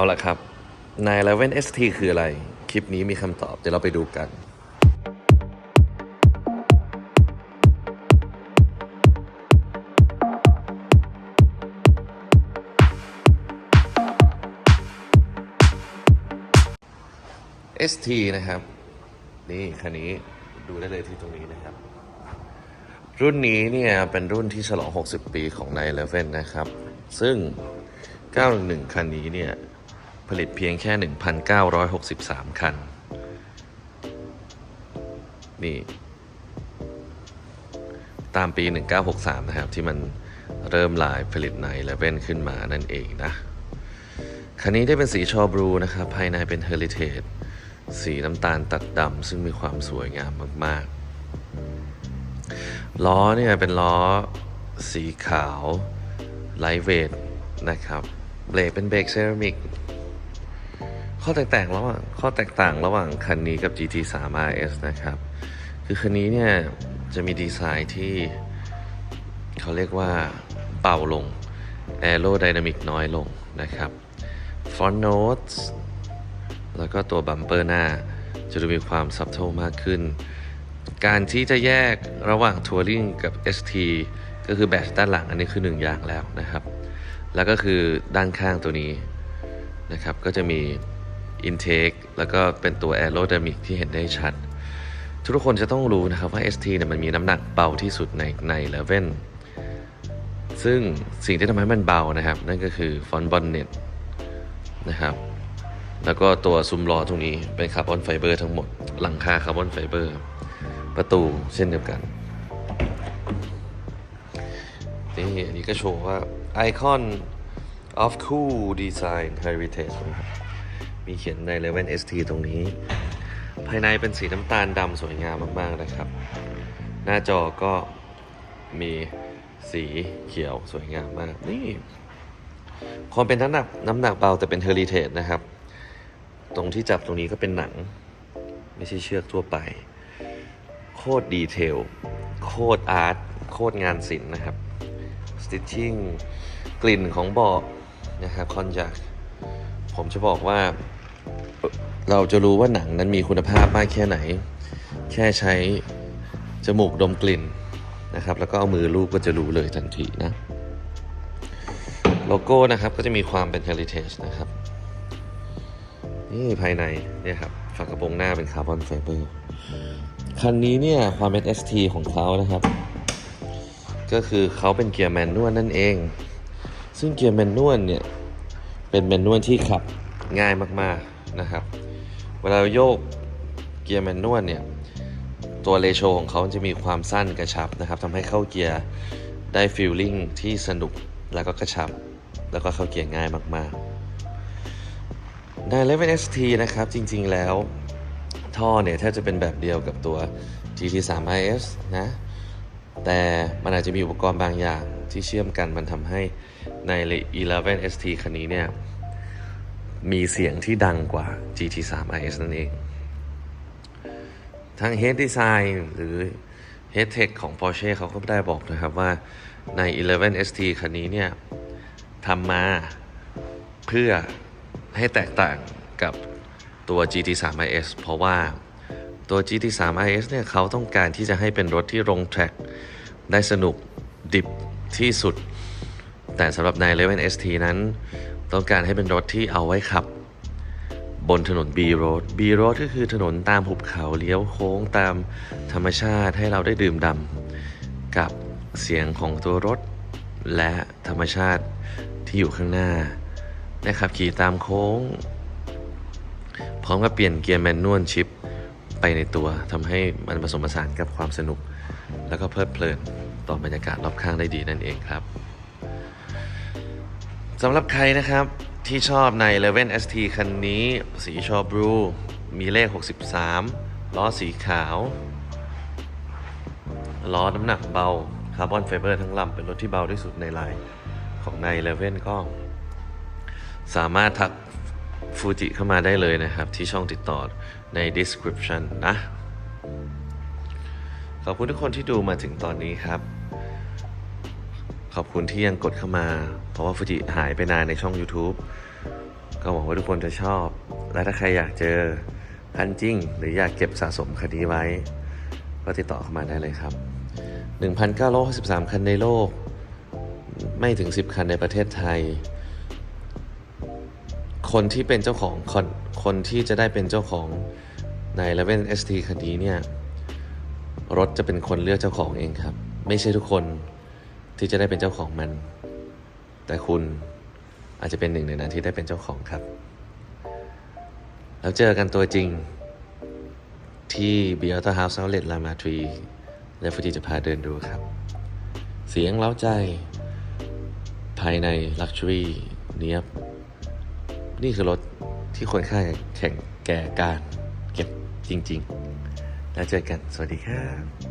911 ST คืออะไร คลิปนี้มีคำตอบ เดี๋ยวเราไปดูกัน ST นะครับ นี่คันนี้ดูได้เลยที่ตรงนี้นะครับ รุ่นนี้เนี่ยเป็นรุ่นที่ฉลอง 60 ปีของ911 นะครับ ซึ่ง 911 คันนี้เนี่ย ผลิตเพียงแค่ 1,963 คัน นี่ ตามปี 1963 นะครับ ที่มันเริ่มลายผลิตใน11ขึ้นมานั่นเองนะ คันนี้ได้เป็นสีชอบรูนะครับ ภายในเป็นเฮอริเทจสีน้ำตาลตัดดำซึ่งมีความสวยงามมาก ๆ ล้อเนี่ยเป็นล้อสีขาวไลท์เวทนะครับเบรกเป็นเบรกเซรามิก ข้อแตกต่างระหว่างข้อแตกต่างระหว่างคันนี้กับ GT3 RS นะครับ คือคันนี้เนี่ยจะมีดีไซน์ที่เขาเรียกว่าเบาลง Aerodynamic น้อยลงนะครับ Front Notes แล้วก็ตัวบัมเปอร์หน้า จะดูมีความซับโทมากขึ้น การที่จะแยกระหว่างทัวริงกับ ST ก็คือแบตด้านหลังอันนี้คือหนึ่งอย่างแล้วนะครับ แล้วก็คือด้านข้างตัวนี้นะครับ ก็จะมี Intake แล้วก็เป็นตัว Aerodynamic ที่เห็นได้ชัด ทุกคนจะต้องรู้นะครับว่า ST เนี่ยมันมีน้ำหนักเบาที่สุดในในเลเว่นซึ่งสิ่งที่ทำให้มันเบานะครับ นั่นก็คือฟอนบอนเน็ตนะครับ แล้วก็ตัวซุ้มล้อตรงนี้เป็นคาร์บอนไฟเบอร์ทั้งหมด หลังคาคาร์บอนไฟเบอร์ประตูเช่นเดียวกันนี่อันนี้ก็โชว์ว่า Icon of Cool Design Heritage นะครับ มีเขียนใน11 ST ตรงนี้ ภายในเป็นสีน้ำตาลดำสวยงามมากๆนะครับ หน้าจอก็มีสีเขียวสวยงามมาก นี่ความเป็นน้ำหนักน้ำหนักเบาแต่เป็นเฮอริเทจนะครับ ตรงที่จับตรงนี้ก็เป็นหนัง ไม่ใช่เชือกทั่วไป โคตรดีเทล โคตรอาร์ต โคตรงานศิลป์นะครับสติ t ชิ่งกลิ่นของเบาะนะครับคอนจัก ผมจะบอกว่า เราจะรู้ว่าหนังนั้นมีคุณภาพมากแค่ไหน แค่ใช้จมูกดมกลิ่นนะครับ แล้วก็เอามือลูบก็จะรู้เลยทันทีนะ โลโก้นะครับก็จะมีความเป็น Heritage นะครับ นี่ภายในเนี่ยครับฝากระโปรงหน้าเป็นคาร์บอนไฟเบอร์คันนี้เนี่ยความเป็น ST ของเขานะครับ ก็คือเขาเป็นเกียร์แมนนวลนั่นเอง ซึ่งเกียร์แมนนวลเนี่ย เป็นแมนนวลที่ขับง่ายมากๆนะครับ เวลาโยกเกียร์แมนนวลเนี่ยตัวเรโชของเขาจะมีความสั้นกระชับนะครับทำให้เข้าเกียร์ได้ฟีลลิ่งที่สนุกแล้วก็กระชับ แล้วก็เข้าเกียร์ง่ายมากๆใน 11 ST นะครับ จริงๆแล้วท่อเนี่ยแทบจะเป็นแบบเดียวกับตัว GT3 RS นะ แต่มันอาจจะมีอุปกรณ์บางอย่างที่เชื่อมกันมันทำให้ ใน 11 ST คันนี้เนี่ย มีเสียงที่ดังกว่า GT3 RS นั่นเองทาง Head Design หรือ Head Tech ของ Porsche เขาก็ได้บอกนะครับว่าใน 11 ST คันนี้เนี่ยทำมาเพื่อให้แตกต่างกับตัว GT3 RS เพราะว่าตัว GT3 RS เนี่ยเขาต้องการที่จะให้เป็นรถที่ลงแทร็กได้สนุกดิบที่สุด แต่สำหรับใน 11 ST นั้น ต้องการให้เป็นรถที่เอาไว้ขับ บนถนน B Road B Road ก็คือถนนตามหุบเขาเลี้ยวโค้งตามธรรมชาติให้เราได้ดื่มด่ำกับเสียงของตัวรถ และธรรมชาติที่อยู่ข้างหน้านะครับขี่ตามโค้ง พร้อมกับเปลี่ยนเกียร์แมนนวลชิปไปในตัวทำให้มันผสมผสานกับความสนุก แล้วก็เพลิดเพลินต่อบรรยากาศรอบข้างได้ดีนั่นเองครับ สำหรับใครนะครับที่ชอบใน 11 ST คันนี้ สีชอบรูมีเลข 63 ล้อสีขาว ล้อน้ำหนักเบา คาร์บอนไฟเบอร์ทั้งลำเป็นรถที่เบาที่สุดในไลน์ของใน 11 ก็ สามารถทักฟูจิเข้ามาได้เลยนะครับ ที่ช่องติดต่อใน description นะ ขอบคุณทุกคนที่ดูมาถึงตอนนี้ครับ ขอบคุณที่ยังกดเข้ามา เพราะว่าฟูจิหายไปนานในช่อง YouTube ก็หวังว่าทุกคนจะชอบ และถ้าใครอยากเจอคันจริงหรืออยากเก็บสะสมคดีไว้ ก็ติดต่อเข้ามาได้เลยครับ 1,963 คันในโลก ไม่ถึง 10 คันในประเทศไทย คนที่เป็นเจ้าของคนคนที่จะได้เป็นเจ้าของใน 11 ST คันนี้เนี่ย รถจะเป็นคนเลือกเจ้าของเองครับ ไม่ใช่ทุกคน ที่จะได้เป็นเจ้าของมัน แต่คุณอาจจะเป็นหนึ่งในนั้นที่ได้เป็นเจ้าของครับ แล้วเจอกันตัวจริงที่ b e a u t a House Outlet รามาทรีและฟูจิจะพาเดินดูครับ เสียงเล้าใจ ภายใน Luxury เนียบ นี่คือรถที่ควรค่าแข่งแก่การเก็บจริง ๆ แล้วเจอกันสวัสดีครับ